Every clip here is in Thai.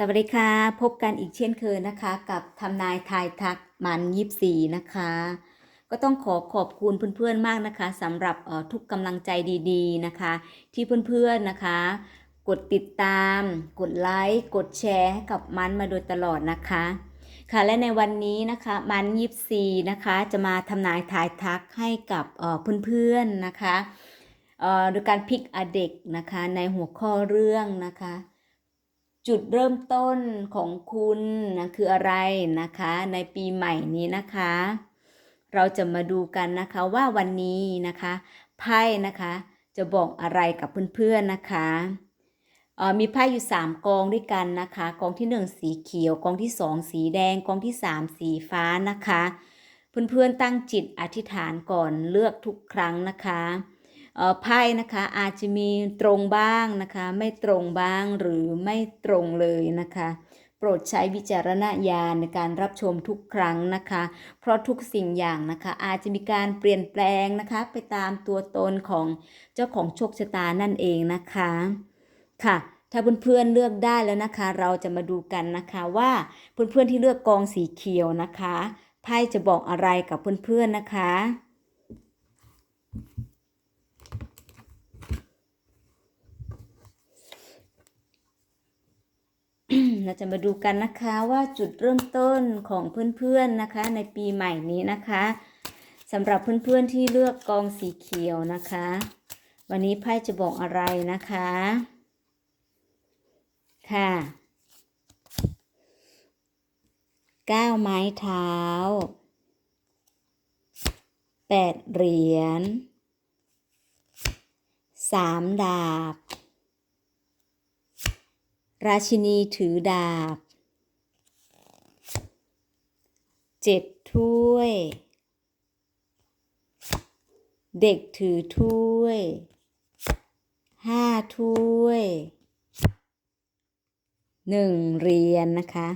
สวัสดีค่ะ พบกันอีกเช่นเคยนะคะ กับทำนายทายทักมันยิบสีนะคะ ก็ต้องขอขอบคุณเพื่อนๆมากนะคะสำหรับทุกกำลังใจดีๆนะคะ ที่เพื่อนๆนะคะ กดติดตาม กดไลค์กดแชร์ให้กับมันมาโดยตลอดนะคะ ค่ะและในวันนี้นะคะมันยิบซีนะคะจะมาทำนายทายทักให้กับเพื่อนๆนะคะโดยการพิกอเด็กนะคะในหัวข้อเรื่องนะคะ จุดเริ่มต้นของคุณนะคืออะไรนะคะ ในปีใหม่นี้นะคะ เราจะมาดูกันนะคะว่าวันนี้นะคะไพ่นะคะจะบอกอะไรกับเพื่อนๆนะคะมีไพ่อยู่ 3 กองด้วยกันนะคะ กองที่ 1 สีเขียว กองที่ 2 สีแดง กองที่ 3 สีฟ้านะคะ เพื่อนๆตั้งจิตอธิษฐานก่อนเลือกทุกครั้งนะคะ ไพ่นะคะอาจจะมีตรงบ้างนะคะ ไม่ตรงบ้างหรือไม่ตรงเลยนะคะ โปรดใช้วิจารณญาณในการรับชมทุกครั้งนะคะ เพราะทุกสิ่งอย่างนะคะอาจจะมีการเปลี่ยนแปลงนะคะ ไปตามตัวตนของเจ้าของโชคชะตานั่นเองนะคะค่ะถ้าเพื่อนๆเลือกได้แล้วนะคะ เราจะมาดูกันนะคะว่าเพื่อนๆที่เลือกกองสีเขียวนะคะไพ่จะบอกอะไรกับเพื่อนๆนะคะ เราจะมาดูกันนะคะว่าจุดเริ่มต้นของเพื่อนๆนะคะ ในปีใหม่นี้นะคะสำหรับเพื่อนๆที่เลือกกองสีเขียวนะคะ วันนี้ไพ่จะบอกอะไรนะคะ ค่ะก้าไม้เท้าแปดเหรียญสามดาบ ราชินีถือดาบเจ็ดถ้วย เด็กถือถ้วยห้าถ้วยหนึ่งเหรียญนนะคะ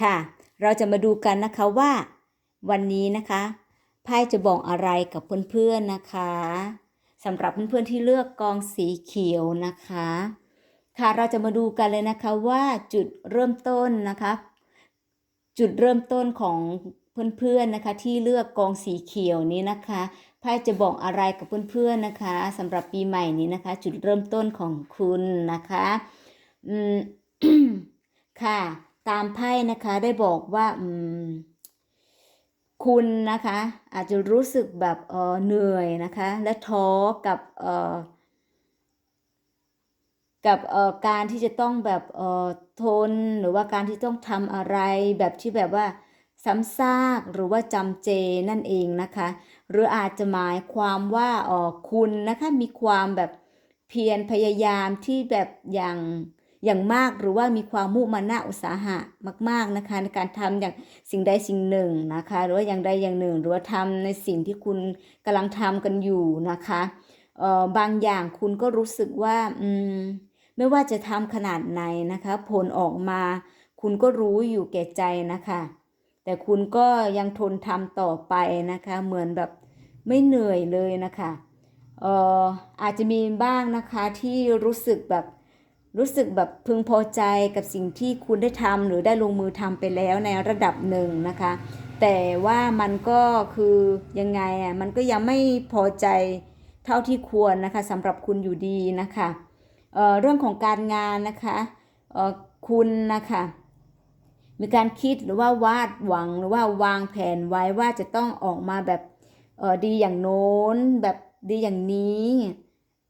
ค่ะ เราจะมาดูกันนะคะว่า วันนี้นะคะไพ่จะบอกอะไรกับเพื่อนๆนะคะสำหรับเพื่อนๆที่เลือกกองสีเขียวนะคะ ค่ะเราจะมาดูกันเลยนะคะว่าจุดเริ่มต้นนะคะ จุดเริ่มต้นของเพื่อนๆนะคะ ที่เลือกกองสีเขียวนี้นะคะไพ่จะบอกอะไรกับเพื่อนๆนะคะสำหรับปีใหม่นี้นะคะ จุดเริ่มต้นของคุณนะคะอืมค่ะ ตามไพ่นะคะได้บอกว่าอืมคุณนะคะ อาจจะรู้สึกแบบเออเหนื่อยนะคะ และท้อกับเออ กับการที่จะต้องแบบทนหรือว่าการที่ต้องทำอะไรแบบที่แบบว่าซ้ำซากหรือว่าจำเจนั่นเองนะคะ หรืออาจจะหมายความว่าออคุณนะคะมีความแบบเพียรพยายามที่แบบอย่างอย่างมากหรือว่ามีความมุ่งมานอุตสาหะมาก ๆนะคะในการทำอย่างสิ่งใดสิ่งหนึ่งนะคะ หรือว่าอย่างใดอย่างหนึ่ง หรือว่าทำในสิ่งที่คุณกำลังทำกันอยู่นะคะเอ่อบางอย่างคุณก็รู้สึกว่าอืม ไม่ว่าจะทำขนาดไหนนะคะ ผลออกมา คุณก็รู้อยู่แก่ใจนะคะ แต่คุณก็ยังทนทำต่อไปนะคะ เหมือนแบบไม่เหนื่อยเลยนะคะเอ่ออาจจะมีบ้างนะคะที่รู้สึกแบบรู้สึกแบบพึงพอใจกับสิ่งที่คุณได้ทำหรือได้ลงมือทำไปแล้วในระดับหนึ่งนะคะ แต่ว่ามันก็คือยังไงอะมันก็ยังไม่พอใจเท่าที่ควรนะคะสำหรับคุณอยู่ดีนะคะ เเรื่องของการงานนะคะคุณนะคะมีการคิดหรือว่าวาดหวังหรือว่าวางแผนไว้ว่าจะต้องออกมาแบบดีอย่างโน้นแบบดีอย่างนี้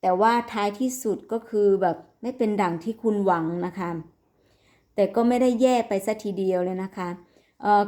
แต่ว่าท้ายที่สุดก็คือแบบไม่เป็นดังที่คุณหวังนะคะ แต่ก็ไม่ได้แย่ไปสัทีเดียวเลยนะคะ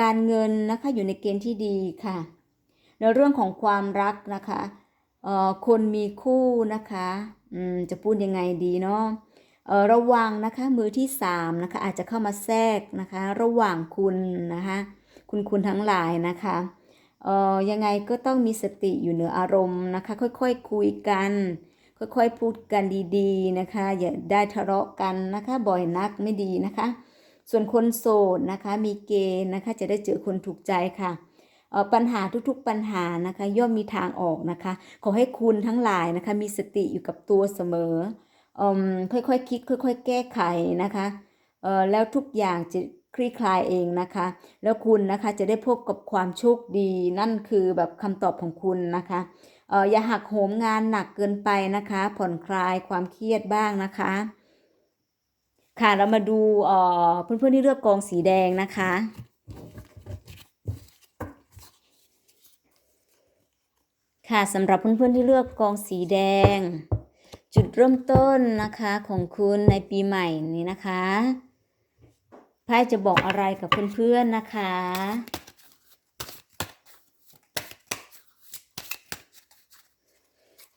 การเงินนะคะอยู่ในเกณฑ์ที่ดีค่ะ ในเรื่องของความรักนะคะ คนมีคู่นะคะจะพูดยังไงดีเนาะระวังนะคะมือที่สามนะคะอาจจะเข้ามาแทรกนะคะ ระหว่างคุณนะคะคุณคุณทั้งหลายนะคะเอ่อยังไงก็ต้องมีสติอยู่เหนืออารมณ์นะคะ ค่อยๆคคุยกัน ค่อยๆพูดกันดีๆนะคะ อย่าได้ทะเลาะกันนะคะบ่อยนักไม่ดีนะคะ ส่วนคนโสดนะคะมีเกณฑ์นะคะจะได้เจอคนถูกใจค่ะ ปัญหาทุกๆปัญหานะคะย่อมมีทางออกนะคะ ขอให้คุณทั้งหลายนะคะมีสติอยู่กับตัวเสมออมค่อยๆคคิดค่อยๆ แก้ไขนะคะเออแล้วทุกอย่างจะคลี่คลายเองนะคะ แล้วคุณนะคะจะได้พบกับความโชคดีนั่นคือแบบคำตอบของคุณนะคะเอออย่าหักโหมงานหนักเกินไปนะคะ ผ่อนคลายความเครียดบ้างนะคะ ค่ะเรามาดูเพื่อนๆที่เลือกกองสีแดงนะคะ ค่ะสำหรับเพื่อนๆที่เลือกกองสีแดง จุดเริ่มต้นนะคะของคุณในปีใหม่นี้นะคะไพ่จะบอกอะไรกับเพื่อนๆนะคะ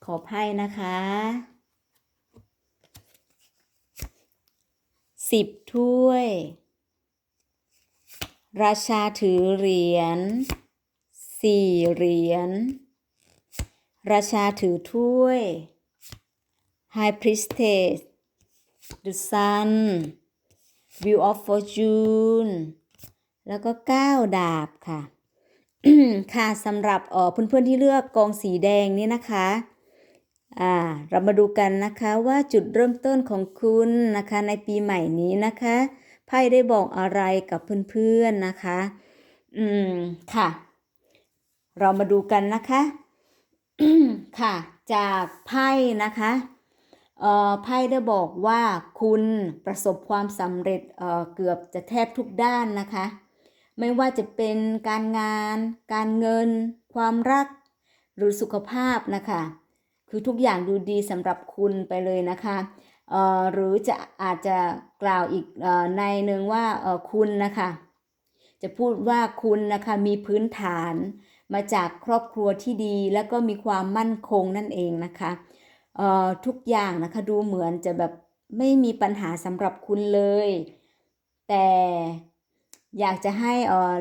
ขอไพ่นะคะสิบถ้วย ราชาถือเหรียญสี่เหรียญ ราชาถือถ้วย High Priestess The Sun Wheel of Fortune แล้วก็เก้าดาบค่ะ ค่ะสำหรับเอ่อเพื่อนๆที่เลือกกองสีแดงนี่นะคะอ่าเรามาดูกันนะคะว่าจุดเริ่มต้นของคุณนะคะในปีใหม่นี้นะคะไพ่ได้บอกอะไรกับเพื่อนๆนะคะ อืม ค่ะ เรามาดูกันนะคะ ค่ะ จากไพ่นะคะเออไพ่ได้บอกว่าคุณประสบความสำเร็จเเกือบจะแทบทุกด้านนะคะ ไม่ว่าจะเป็นการงาน การเงิน ความรัก หรือสุขภาพนะคะ คือทุกอย่างดูดีสำหรับคุณไปเลยนะคะเออหรือจะอาจจะกล่าวอีกอในหนึ่งว่าเออคุณนะคะ จะพูดว่าคุณนะคะมีพื้นฐาน มาจากครอบครัวที่ดี แล้วก็มีความมั่นคงนั่นเองนะคะเอ่อทุกอย่างนะคะดูเหมือนจะแบบไม่มีปัญหาสำหรับคุณเลย แต่อยากจะให้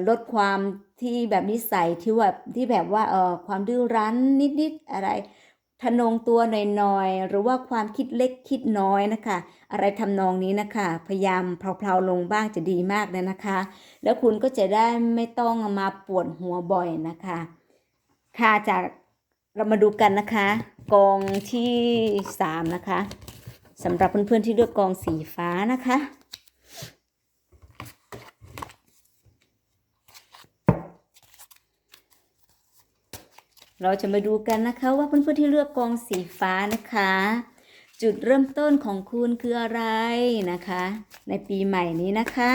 ลดความที่แบบนิสัยที่แบบที่แบบว่าเออความดื้อรั้นนิดๆอะไร ทะนงตัวหน่อยๆ หรือว่าความคิดเล็กคิดน้อยนะคะ อะไรทำนองนี้นะคะ พยายามเพลาๆลงบ้างจะดีมากเลยนะคะ แล้วคุณก็จะได้ไม่ต้องมาปวดหัวบ่อยนะคะ ค่ะจากเรามาดูกันนะคะกองที่สามนะคะสำหรับเพื่อนๆที่เลือกกองสีฟ้านะคะ เราจะมาดูกันนะคะว่าเพื่อนๆที่เลือกกองสีฟ้านะคะ จุดเริ่มต้นของคุณคืออะไรนะคะ ในปีใหม่นี้นะคะ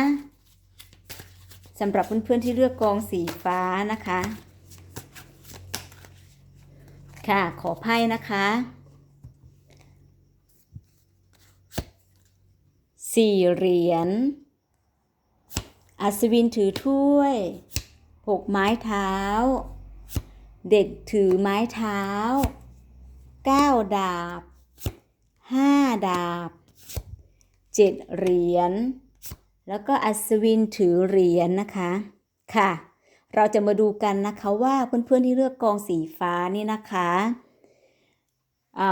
สำหรับเพื่อนๆที่เลือกกองสีฟ้านะคะ ค่ะขอไพ่นะคะสี่เหรียญอัศวินถือถ้วยหกไม้เท้า เด็กถือไม้เท้าเก้าดาบห้าดาบเจ็ดเหรียญแล้วก็อัศวินถือเหรียญนะคะค่ะ เราจะมาดูกันนะคะว่าเพื่อนๆที่เลือกกองสีฟ้านี่นะคะ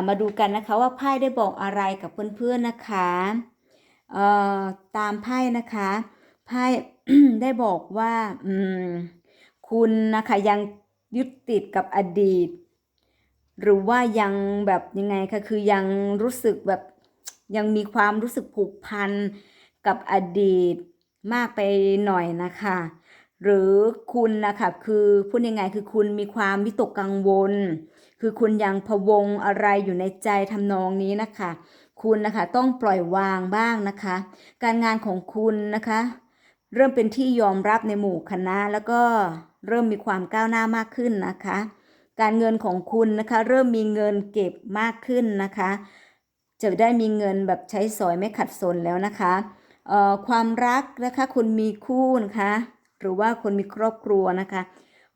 มาดูกันนะคะว่าไพ่ได้บอกอะไรกับเพื่อนๆนะคะตามไพ่นะคะไพ่ได้บอกว่าคุณนะคะยัง ยึดติดกับอดีต หรือว่ายังแบบยังไงคะคือยังรู้สึกแบบยังมีความรู้สึกผูกพันกับอดีตมากไปหน่อยนะคะ หรือคุณนะคะคือพูดยังไงคือคุณมีความวิตกกังวล คือคุณยังพะวงอะไรอยู่ในใจทำนองนี้นะคะ คุณนะคะต้องปล่อยวางบ้างนะคะ การงานของคุณนะคะ เริ่มเป็นที่ยอมรับในหมู่คณะแล้วก็ เริ่มมีความก้าวหน้ามากขึ้นนะคะ การเงินของคุณนะคะเริ่มมีเงินเก็บมากขึ้นนะคะ จะได้มีเงินแบบใช้สอยไม่ขัดสนแล้วนะคะความรักนะคะคุณมีคู่นะคะหรือว่าคนมีครอบครัวนะคะ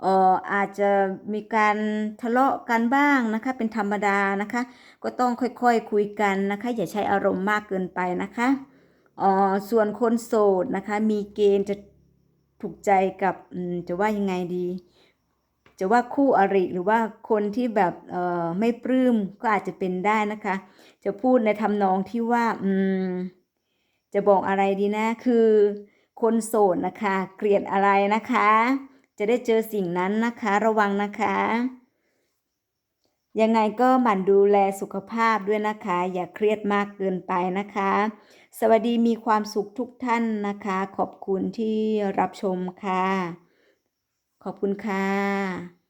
อออาจจะมีการทะเลาะกันบ้างนะคะ เป็นธรรมดานะคะ ก็ต้องค่อยๆคคุยกันนะคะ อย่าใช้อารมณ์มากเกินไปนะคะออส่วนคนโสดนะคะ มีเกณฑ์จะ ถูกใจกับจะว่ายังไงดี จะว่าคู่อริหรือว่าคนที่แบบเออไม่ปลื้มก็อาจจะเป็นได้นะคะ จะพูดในทำนองที่ว่าอืมจะบอกอะไรดีนะ คือคนโสดนะคะ เกลียดอะไรนะคะ จะได้เจอสิ่งนั้นนะคะ ระวังนะคะ ยังไงก็หมั่นดูแลสุขภาพด้วยนะคะ อย่าเครียดมากเกินไปนะคะ สวัสดีมีความสุขทุกท่านนะคะ ขอบคุณที่รับชมค่ะ ขอบคุณค่ะ